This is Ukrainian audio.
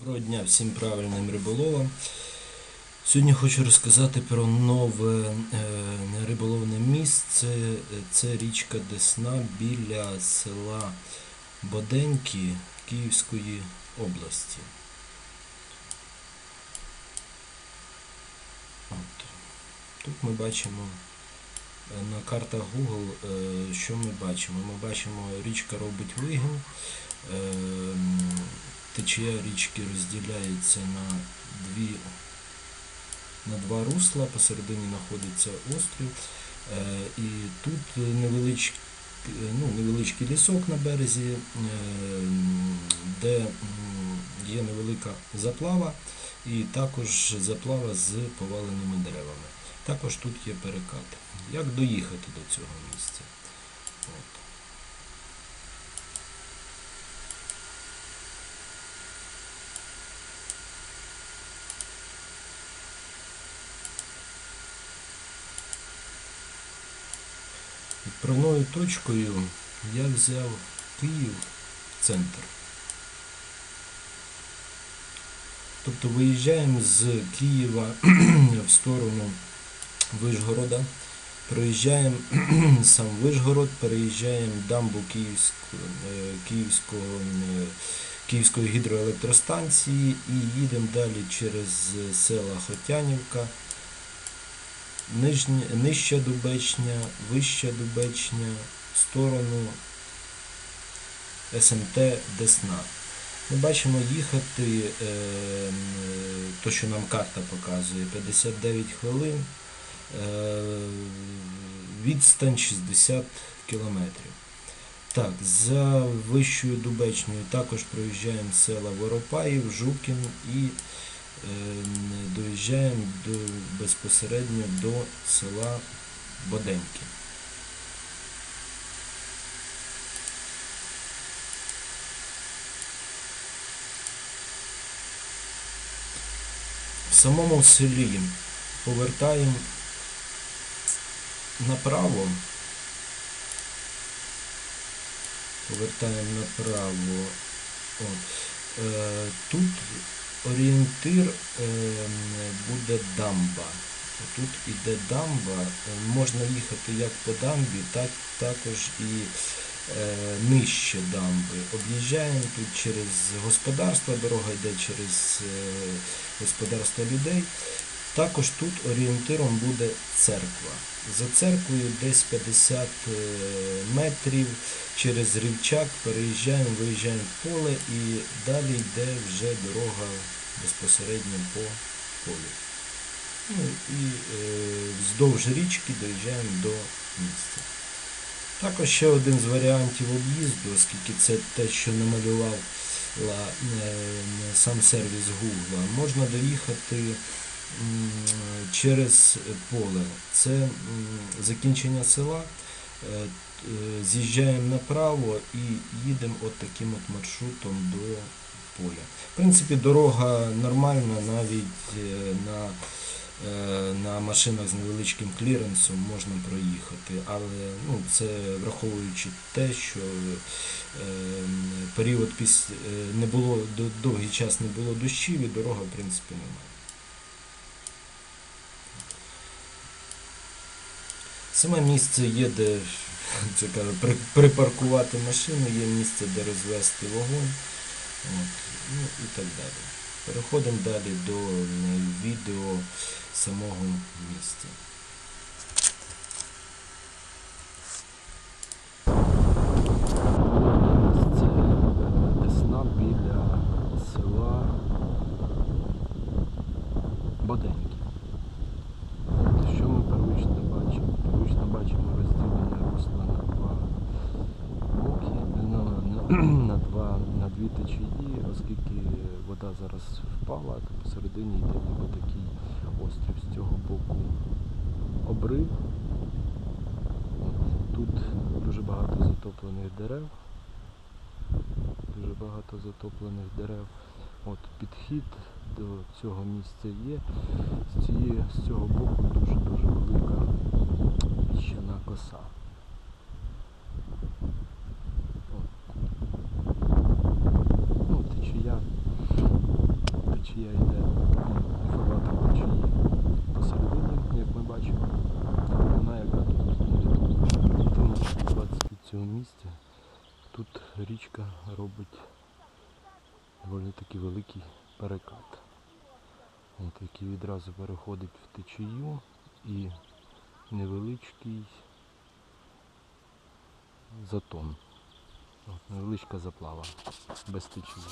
Доброго дня всім правильним риболовам. Сьогодні хочу розказати про нове е, риболовне місце. Це річка Десна біля села Боденьки Київської області. От. Тут ми бачимо е, на картах Google, е, що ми бачимо. Ми бачимо, річка робить вигін. Течія річки розділяється на дві на два русла, посередині знаходиться острів. Е, І тут невеличкий, ну, невеличкий лісок на березі, е, де є невелика заплава, і також заплава з поваленими деревами. Також тут є перекат. Як доїхати до цього місця? От. Відправною точкою я взяв Київ центр. Тобто виїжджаємо з Києва в сторону Вишгорода, проїжджаємо сам Вишгород, переїжджаємо дамбу е, Київського, е, Київської гідроелектростанції і їдемо далі через села Хотянівка, Нижня, нижча Дубечня, вища Дубечня, сторону СМТ Десна. Ми бачимо їхати, е, то, що нам карта показує, 59 хвилин, е, відстань 60 кілометрів. Так, за вищою Дубечною також проїжджаємо села Воропаїв, Жукін і доїжджаємо до, безпосередньо до села Боденьки. В самому селі повертаємо направо. Повертаємо направо. От. Е, тут орієнтир е, буде дамба. Тут іде дамба, можна їхати як по дамбі, так також і е, нижче дамби. Об'їжджаємо тут через господарство, дорога йде через е, господарство людей. Також тут орієнтиром буде церква. За церквою десь 50 е, метрів через рівчак переїжджаємо, виїжджаємо в поле і далі йде вже дорога безпосередньо по полю. Ну і е, вздовж річки доїжджаємо до місця. Також ще один з варіантів об'їзду, оскільки це те, що намалював е, сам сервіс Google, можна доїхати через поле. Це закінчення села. Е, е, З'їжджаємо направо і їдемо от таким от маршрутом до поля. В принципі, дорога нормальна, навіть е, на, на машинах з невеличким кліренсом можна проїхати, але ну, це враховуючи те, що період після не було довгий час не було дощів і дорога в принципі немає. Саме місце є, де це кажу, при- припаркувати машину, є місце, де розвести вогонь. От, ну і так далі. Переходимо далі до е, відео самого місця. Це Десна біля села Боденьки. Що ми первично бачимо? Первично бачимо розділення русла на два боки, ну, на, два, на дві течії, оскільки вода зараз впала, то посередині йде ніби такий острів з цього боку обрив. Тут дуже багато затоплених дерев. Дуже багато затоплених дерев. От підхід до цього місця є. З, цієї, з цього боку дуже-дуже велика піщана коса. От. Ну, течія робить доволі таки великий перекат. От, який відразу переходить в течію і невеличкий затон. От, невеличка заплава без течії.